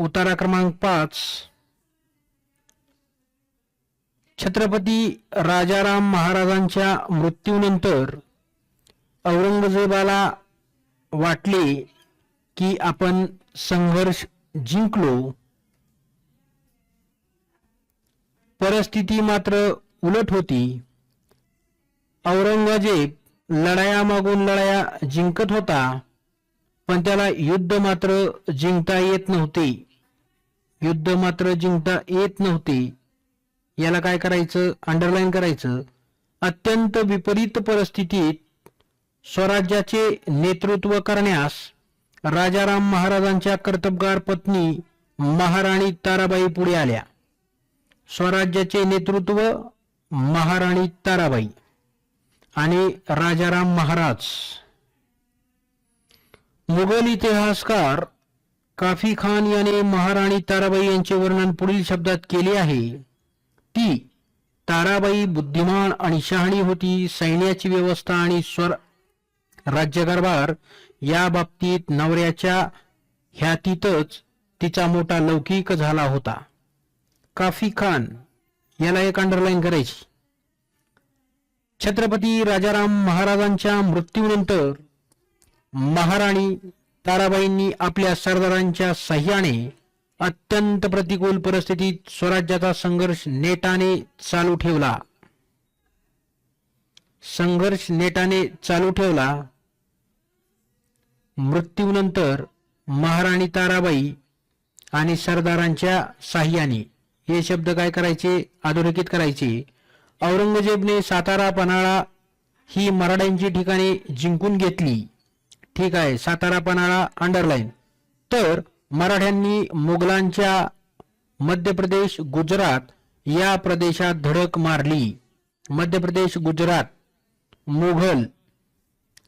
उतारा क्रमांक पाच. छत्रपती राजाराम महाराजांच्या मृत्यूनंतर औरंगजेबाला वाटले की आपण संघर्ष जिंकलो. परिस्थिती मात्र उलट होती. औरंगजेब लढाया मागून लढाया जिंकत होता पण त्याला युद्ध मात्र जिंकता येत नव्हते. युद्ध मात्र जिंकता येत नव्हते. याला काय करायचं? अंडरलाईन करायचं. अत्यंत विपरीत परिस्थितीत स्वराज्याचे नेतृत्व करण्यास राजाराम महाराजांच्या कर्तबगार पत्नी महाराणी ताराबाई पुढे आल्या. स्वराज्याचे नेतृत्व महाराणी ताराबाई आणि राजाराम महाराज. मुघल इतिहासकार काफी खान याने महाराणी ताराबाई यांचे वर्णन पुढील शब्दात केले आहे. ती ताराबाई बुद्धिमान आणि शहाणी होती सैन्याची व्यवस्था आणि स्वर राज्यकारभार या बाबतीत नवऱ्याच्या ह्यातीतच तिचा मोठा लौकिक झाला होता. काफी खान याला एक अंडरलाईन करायची. छत्रपती राजाराम महाराजांच्या मृत्यूनंतर महाराणी ताराबाईंनी आपल्या सरदारांच्या सह्याने अत्यंत प्रतिकूल परिस्थितीत स्वराज्याचा संघर्ष नेटाने चालू ठेवला. संघर्ष नेटाने चालू ठेवला. मृत्यूनंतर महाराणी ताराबाई आणि सरदारांच्या साह्याने हे शब्द काय करायचे? अधोरेखित करायचे. औरंगजेबने सातारा पन्हाळा ही मराठ्यांची ठिकाणे जिंकून घेतली. ठीक आहे सातारा पन्हाळा अंडरलाईन तर मराठ्यांनी मुघलांच्या मध्य प्रदेश गुजरात या प्रदेशात धडक मारली. मध्य प्रदेश गुजरात मुघल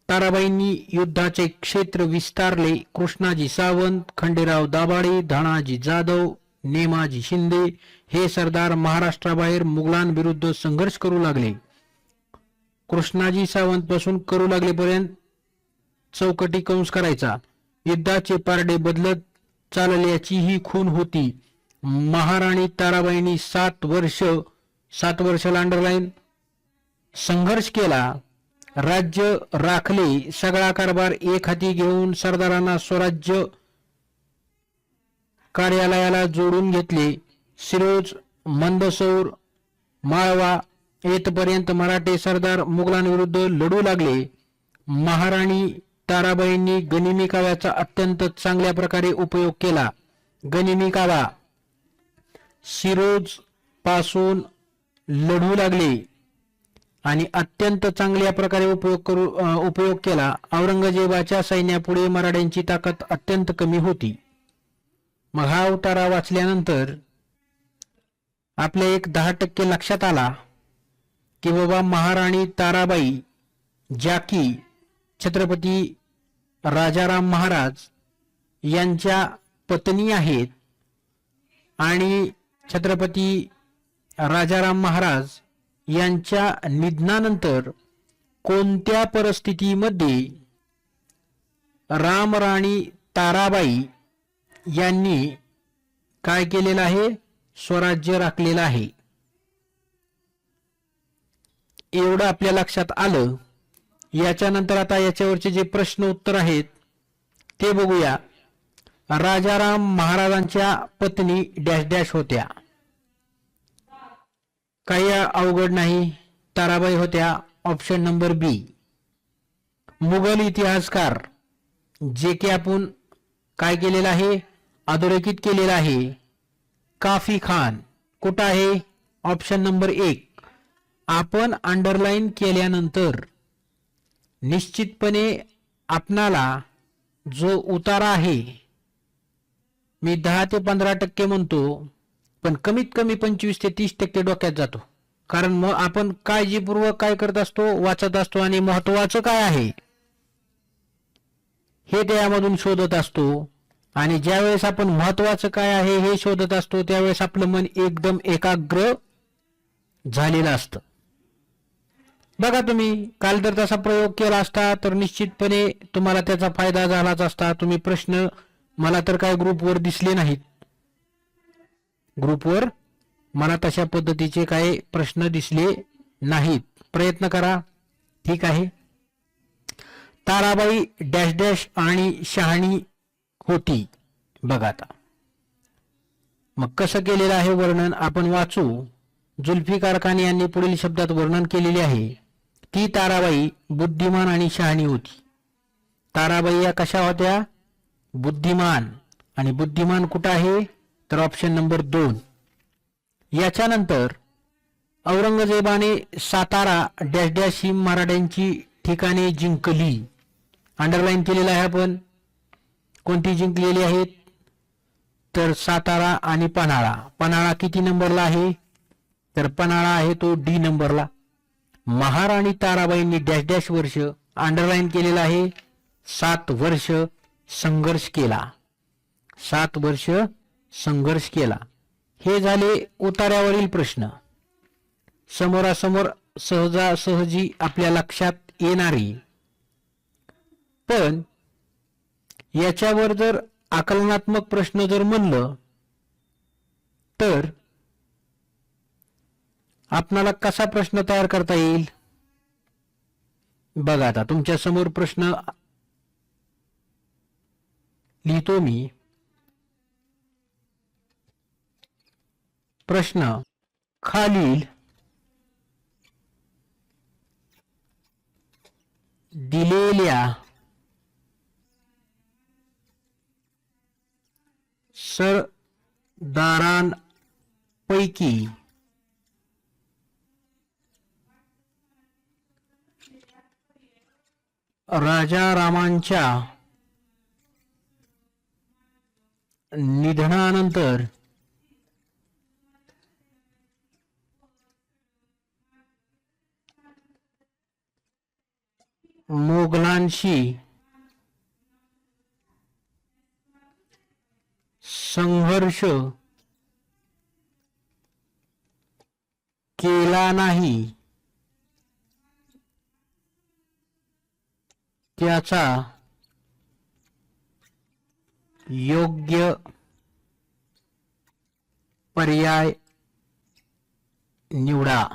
ताराबाईंनी युद्धाचे क्षेत्र विस्तारले. कृष्णाजी सावंत खंडेराव दाभाडे धनाजी जाधव नेमाजी शिंदे हे सरदार महाराष्ट्राबाहेर मुघलांविरुद्ध संघर्ष करू लागले. कृष्णाजी सावंत पासून करू लागलेपर्यंत चौकटी कंस करायचा. युद्धाचे पारडे बदलत चालल्याची ही खून होती. महाराणी ताराबाईंनी सात वर्ष सात वर्षाला अंडरलाईन संघर्ष केला. राज्य राखले. सगळा कारभार एक हाती घेऊन सरदारांना स्वराज्य कार्यालयाला जोडून घेतले. सिरोज मंदसौर माळवा येथपर्यंत मराठे सरदार मुघलांविरुद्ध लढू लागले. महाराणी ताराबाईंनी गनिमी काव्याचा अत्यंत चांगल्या प्रकारे उपयोग केला. गनिमी कावा. शिरोजपासून लढू लागले आणि अत्यंत चांगल्या प्रकारे उपयोग करू उपयोग केला. औरंगजेबाच्या सैन्यापुढे मराठ्यांची ताकद अत्यंत कमी होती. मग हा उतारा वाचल्यानंतर आपल्या एक दहा टक्के लक्षात आला की बाबा महाराणी ताराबाई ज्या की छत्रपती राजाराम महाराज यांच्या पत्नी आहेत आणि छत्रपती राजाराम महाराज यांच्या निधनानंतर कोणत्या परिस्थितीमध्ये रामराणी ताराबाई यांनी काय केलेलं आहे? स्वराज्य राखलेलं आहे. एवढं आपल्या लक्षात आलं. याच्यानंतर आता याच्यावरचे जे प्रश्न उत्तर आहेत ते बघूया. राजाराम महाराजांच्या पत्नी डॅश डॅश होत्या. काही अवघड नाही ताराबाई होत्या ऑप्शन नंबर बी मुघल इतिहासकार जे की आपण काय केलेलं आहे अधोरेखित केलेलं आहे. काफी खान कुठं आहे? ऑप्शन नंबर एक. आपण अंडरलाईन केल्यानंतर निश्चितपणे आपणाला जो उतारा आहे मी दहा ते पंधरा टक्के म्हणतो पण कमीत कमी पंचवीस ते तीस टक्के डोक्यात जातो. कारण मग आपण काळजीपूर्वक काय करत असतो वाचत असतो आणि महत्वाचं काय आहे हे त्यामधून शोधत असतो. आणि ज्यावेळेस आपण महत्वाचं काय आहे हे शोधत असतो त्यावेळेस आपलं मन एकदम एकाग्र झालेलं असतं. बघा तुम्ही काल जर तसा प्रयोग केला असता तर निश्चितपणे तुम्हाला त्याचा फायदा झालाच असता. तुम्ही प्रश्न मला तर काय ग्रुपवर दिसले नाहीत. ग्रुपवर मला तशा पद्धतीचे काही प्रश्न दिसले नाहीत. प्रयत्न करा. ठीक आहे. ताराबाई डॅश डॅश आणि शहाणी होती. बघा आता. मग कसं केलेलं आहे वर्णन? आपण वाचू. जुल्फी कारखाने यांनी पुढील शब्दात वर्णन केलेले आहे. ती ताराबाई बुद्धिमान आणि शहाणी होती. ताराबाई या कशा होत्या? बुद्धिमान. आणि बुद्धिमान कुठं आहे? तर ऑप्शन नंबर दोन. याच्यानंतर औरंगजेबाने सातारा डॅश डॅश ही मराठ्यांची ठिकाणे जिंकली. अंडरलाईन केलेलं आहे आपण. कोणती जिंकलेली आहेत? तर सातारा आणि पन्हाळा. पन्हाळा किती नंबरला आहे? तर पन्हाळा आहे तो डी नंबरला महाराणी ताराबाईंनी डॅश डॅश वर्ष अंडरलाईन केलेला आहे. सात वर्ष संघर्ष केला. सात वर्ष संघर्ष केला. हे झाले उतार्यावरील प्रश्न. समोरासमोर सहजासहजी आपल्या लक्षात येणारी. पण याच्यावर जर आकलनात्मक प्रश्न जर म्हणलं तर आपणाला कसा प्रश्न तयार करता येईल? बघा आता तुमच्यासमोर प्रश्न लिहितो मी. प्रश्न खालील दिलेल्या सरदारांपैकी राजारामांच्या निधनानंतर मोगलांशी संघर्ष केला नाही. त्याचा योग्य पर्याय निवडा.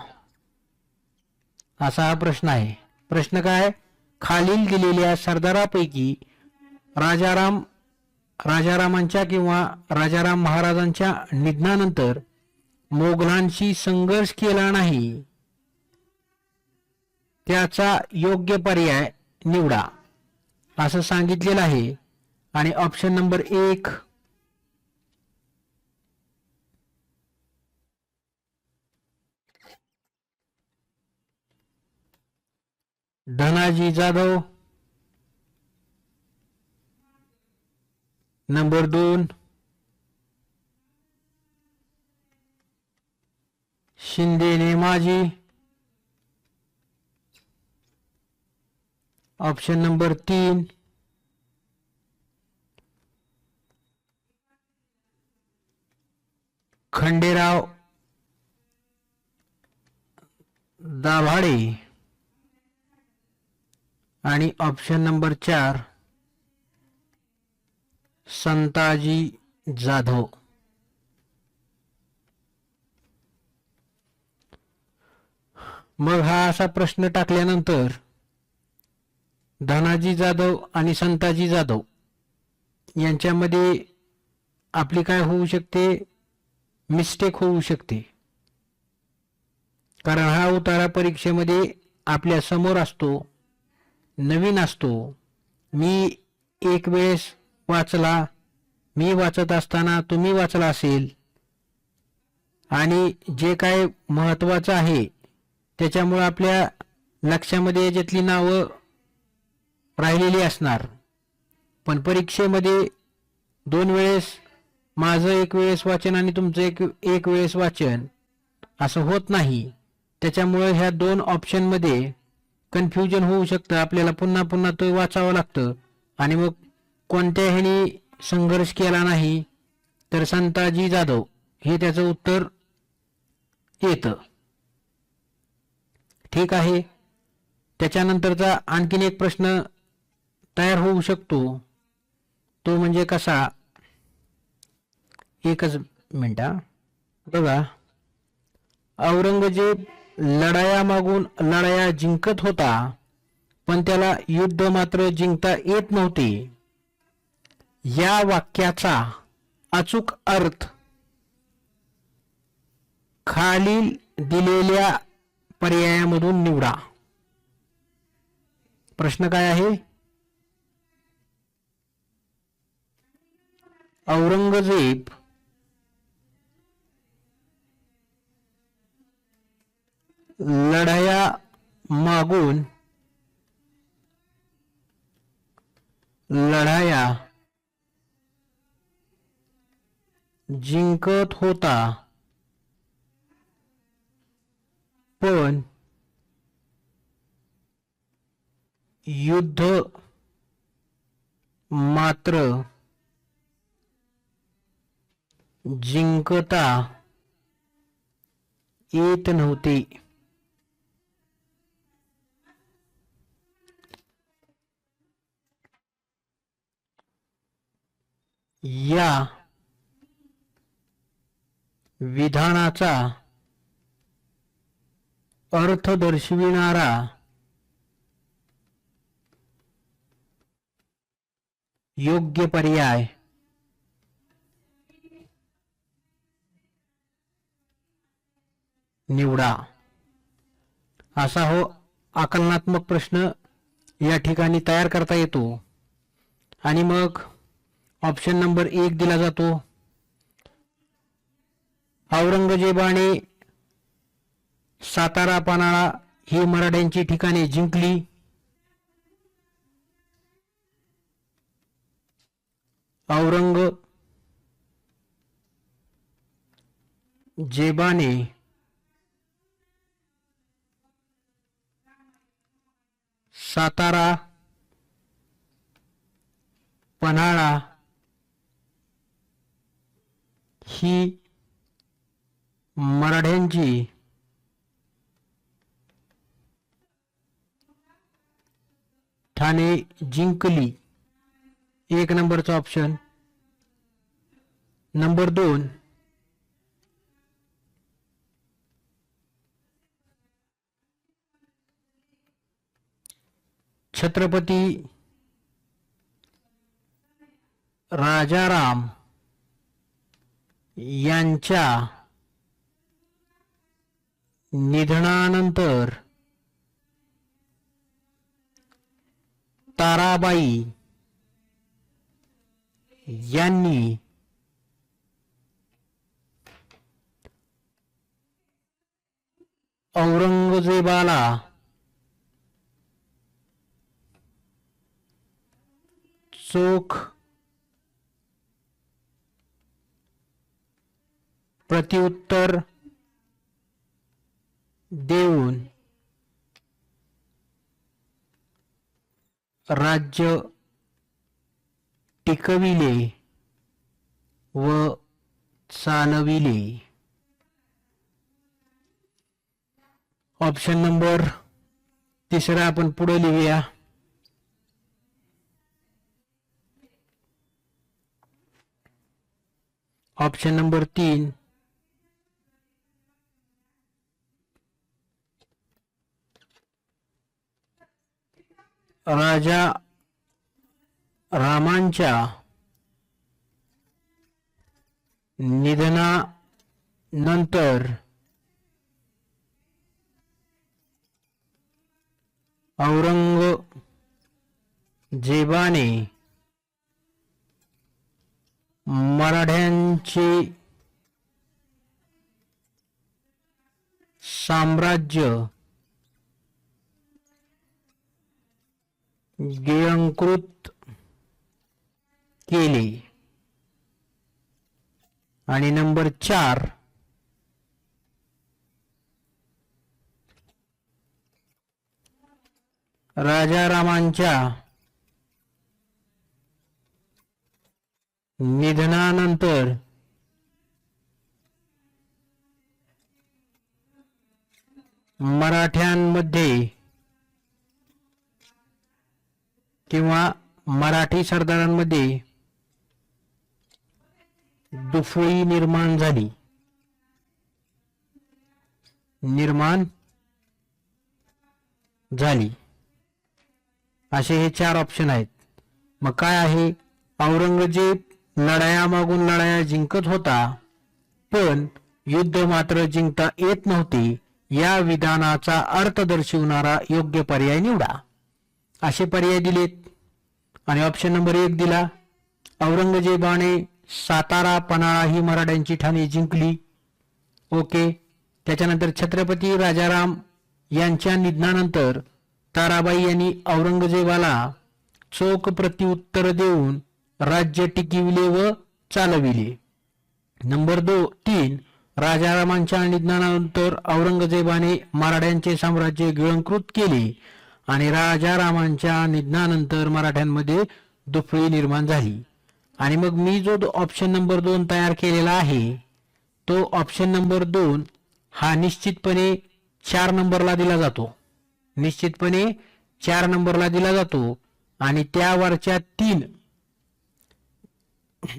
असा हा प्रश्न आहे. प्रश्न काय? खालील दिलेल्या सरदारापैकी राजाराम राजारामांच्या किंवा राजाराम महाराजांच्या निधनानंतर मोगलांशी संघर्ष केला नाही. त्याचा योग्य पर्याय निवडा. असं सांगितलेलं आहे. आणि ऑप्शन नंबर एक. धनाजी जाधव. नंबर दोन. शिंदे नेमाजी. ऑप्शन नंबर तीन. खंडेराव दाभाडे. आणि ऑप्शन नंबर चार संताजी जाधव. मग हा असा प्रश्न टाकल्यानंतर धनाजी जाधव आणि संताजी जाधव यांच्यामध्ये आपली काय होऊ शकते? मिस्टेक होऊ शकते. कारण हा उतारा परीक्षेमध्ये आपल्यासमोर असतो नवीन असतो. मी एक वेळेस वाचला मी वाचत असताना तुम्ही वाचला असेल. आणि जे काय महत्वाचं आहे त्याच्यामुळे आपल्या लक्षामध्ये याच्यातली नावं राहिलेली असणार. पण परीक्षेमध्ये दोन वेळेस माझं एक वेळेस वाचन आणि तुमचं एक एक वेळेस वाचन असं होत नाही. त्याच्यामुळे ह्या दोन ऑप्शनमध्ये कन्फ्युजन होऊ शकतं. आपल्याला पुन्हा पुन्हा तो वाचावं लागतं. आणि मग कोणत्या ह्याने संघर्ष केला नाही तर संताजी जाधव हे त्याचं उत्तर येतं. ठीक आहे. त्याच्यानंतरचा आणखीन एक प्रश्न तयार होऊ शकतो. तो म्हणजे कसा? एकच मिनिट बघा. औरंगजेब लढाया मागून लढाया जिंकत होता पण त्याला युद्ध मात्र जिंकता येत नव्हते. या वाक्याचा अचूक अर्थ खालील दिलेल्या पर्यायामधून निवडा. प्रश्न काय आहे? औरंगजेब लढाया मागून लढाया जिंकत होता. पण युद्ध मात्र जिंकता येत नव्हते. या विधानाचा अर्थ दर्शविणारा योग्य पर्याय निवडा. असा हो आकलनात्मक प्रश्न या ठिकाणी तयार करता येतो. आणि मग ऑप्शन नंबर एक दिला जातो. औरंगजेबाने सातारा पन्हाळा ही मराठ्यांची ठिकाणे जिंकली. औरंग जेबाने सातारा पन्हाळा ही मराठ्यांची ठाणे जिंकली. एक नंबरचा ऑप्शन नंबर दोन. छत्रपती राजाराम यांच्या निधनानंतर ताराबाई यांनी औरंगजेबाला चोख प्रत्युत्तर देऊन राज्य टिकविले व चालविले. ऑप्शन नंबर तिसरा आपण पुढे लिहूया. ऑप्शन नंबर तीन. राजा रामांच्या निधनानंतर औरंगजेबाने मराठ्यांचे साम्राज्य गिळंकृत केले. आणि नंबर चार राजारामांच्या निधनानंतर. मराठ्यांमध्ये किंवा मराठी सरदारांमध्ये दुफळी निर्माण झाली. निर्माण झाली. असे हे चार ऑप्शन आहेत. मग काय आहे? औरंगजेब लढाया मागून लढाया जिंकत होता पण युद्ध मात्र जिंकता येत नव्हते. या विधानाचा अर्थ दर्शवणारा योग्य पर्याय निवडा. असे पर्याय दिलेत. आणि ऑप्शन नंबर एक दिला. औरंगजेबाने सातारा पन्हाळा ही मराठ्यांची ठाणे जिंकली. ओके. त्याच्यानंतर छत्रपती राजाराम यांच्या निधनानंतर ताराबाई यांनी औरंगजेबाला चोख प्रत्युत्तर देऊन राज्य टिकविले व चालविले. नंबर दो तीन राजारामांच्या निधनानंतर औरंगजेबाने मराठ्यांचे साम्राज्य गिळंकृत केले आणि राजारामांच्या निधनानंतर मराठ्यांमध्ये दुफळी निर्माण झाली. आणि मग मी जो ऑप्शन नंबर दोन तयार केलेला आहे तो ऑप्शन नंबर दोन हा निश्चितपणे चार नंबरला दिला जातो. निश्चितपणे चार नंबरला दिला जातो आणि त्यावरच्या तीन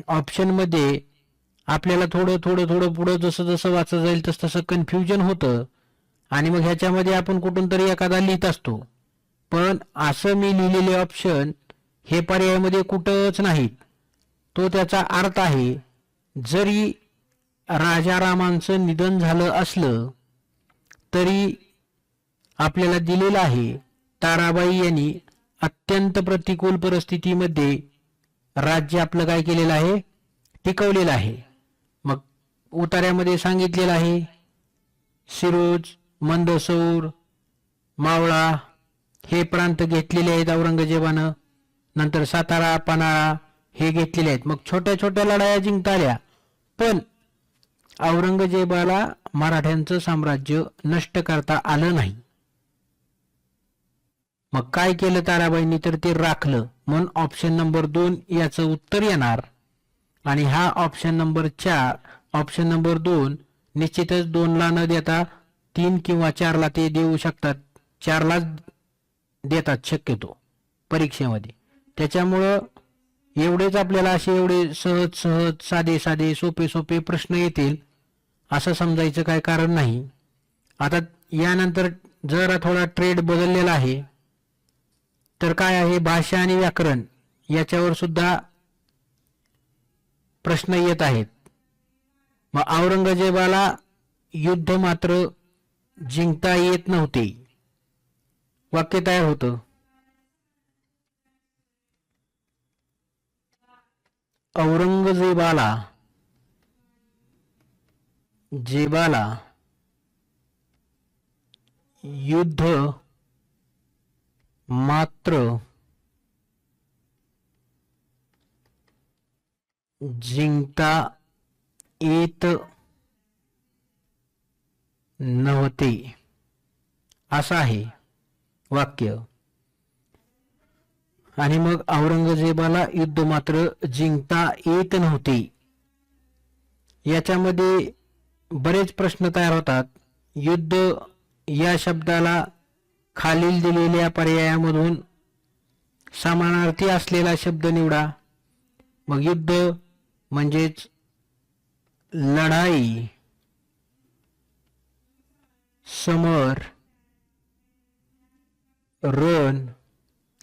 ऑप्शनमध्ये आपल्याला थोडं थोडं थोडं पुढं जसं जसं वाचत जाईल तसं तसं कन्फ्युजन होतं. आणि मग ह्याच्यामध्ये आपण कुठून तरी एखादा लिहित असतो. पण असं मी लिहिलेले ऑप्शन हे पर्यायामध्ये कुठंच नाहीत. तो त्याचा अर्थ आहे जरी राजारामांचं निधन झालं असलं तरी आपल्याला दिलेलं आहे ताराबाई यांनी अत्यंत प्रतिकूल परिस्थितीमध्ये राज्य आपलं काय केलेलं आहे? टिकवलेलं आहे. मग उतार्यामध्ये सांगितलेलं आहे सिरोज मंदसौर मावळा हे प्रांत घेतलेले आहेत औरंगजेबानं. नंतर सातारा पन्हाळा हे घेतलेले आहेत. मग छोट्या छोट्या लढाया जिंकता आल्या. पण औरंगजेबाला मराठ्यांचं साम्राज्य नष्ट करता आलं नाही. मग काय केलं ताराबाईंनी? तर ते राखलं. म्हणून ऑप्शन नंबर दोन याचं उत्तर येणार. आणि हा ऑप्शन नंबर चार ऑप्शन नंबर दोन निश्चितच दोनला न देता तीन किंवा चारला ते देऊ शकतात. चारलाच देतात शक्यतो परीक्षेमध्ये. त्याच्यामुळं एवढेच आपल्याला असे एवढे सहज सहज साधे साधे सोपे सोपे प्रश्न येतील असं समजायचं काय कारण नाही. आता यानंतर जरा थोडा ट्रेड बदललेला आहे. तर काय आहे? भाषा आणि व्याकरण याच्यावर सुद्धा प्रश्न येत आहेत. मग औरंगजेबाला युद्ध मात्र जिंकता येत नव्हते. वाक्य तयार होतं. औरंगजेबाला जेबाला युद्ध मात्र जिंकता येत नव्हते. असं आहे वाक्य. आणि मग औरंगजेबाला युद्ध मात्र जिंकता येत नव्हते. याच्यामध्ये बरेच प्रश्न तयार होतात. युद्ध या शब्दाला खालील दिलेल्या पर्यायामधून समानार्थी असलेला शब्द निवडा. मग युद्ध म्हणजेच लढाई. समर रण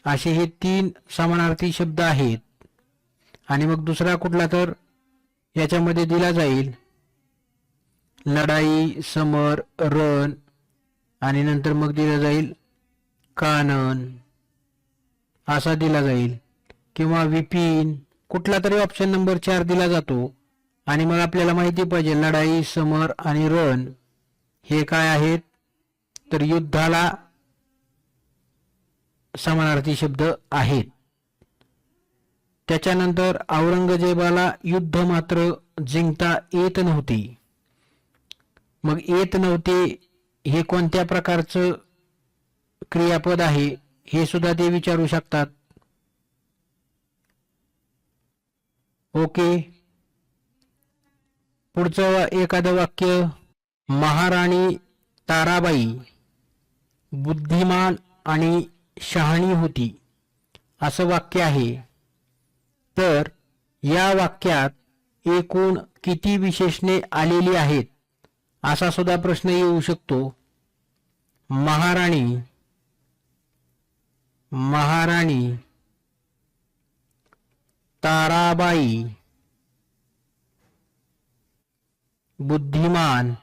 असे हे तीन समानार्थी शब्द आहेत. आणि मग दुसरा कुठला तर याच्यामध्ये दिला जाईल. लढाई समर रण आणि नंतर मग दिला जाईल कानन. असा दिला जाईल. किंवा विपिन कुठला तरी ऑप्शन नंबर चार दिला जातो. आणि मग आपल्याला माहिती पाहिजे लढाई समर आणि रण. हे काय आहेत? तर युद्धाला समानार्थी शब्द आहेत. त्याच्यानंतर औरंगजेबाला युद्ध मात्र जिंकता येत नव्हती. मग येत नव्हते हे कोणत्या प्रकारचं क्रियापद आहे हे सुद्धा ते विचारू शकतात. ओके. पुढचं एखादं वाक्य महाराणी ताराबाई बुद्धिमान आणि शहाणी होती. असं वाक्य आहे. तर या वाक्यात एकूण किती विशेषणे आलेली आहेत? असा सुद्धा प्रश्न येऊ शकतो. महाराणी महाराणी ताराबाई बुद्धिमान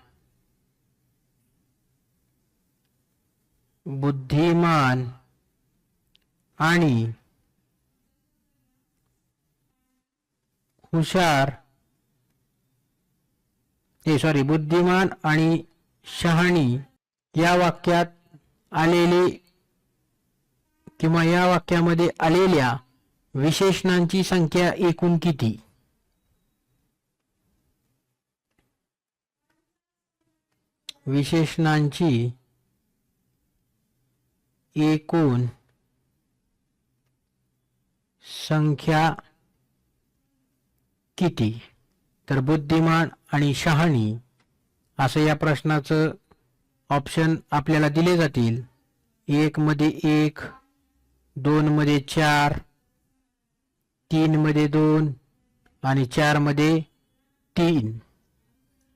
बुद्धिमान आणि हुशार हे सॉरी बुद्धिमान आणि शहाणी या वाक्यात आलेले किंवा या वाक्यामध्ये आलेल्या विशेषणांची संख्या एकूण किती? विशेषणांची एकूण संख्या किती? तर बुद्धिमान आणि शहाणी असं या प्रश्नाचं ऑप्शन आपल्याला दिले जातील. एक मध्ये एक दोन मध्ये चार तीन मध्ये दोन आणि चारमध्ये तीन.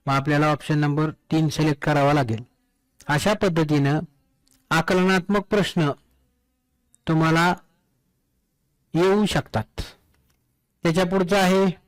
मग आपल्याला ऑप्शन नंबर तीन सिलेक्ट करावा लागेल. अशा पद्धतीनं आकलनात्मक प्रश्न तुम्हाला येऊ शकतात. त्याच्या पुढचं आहे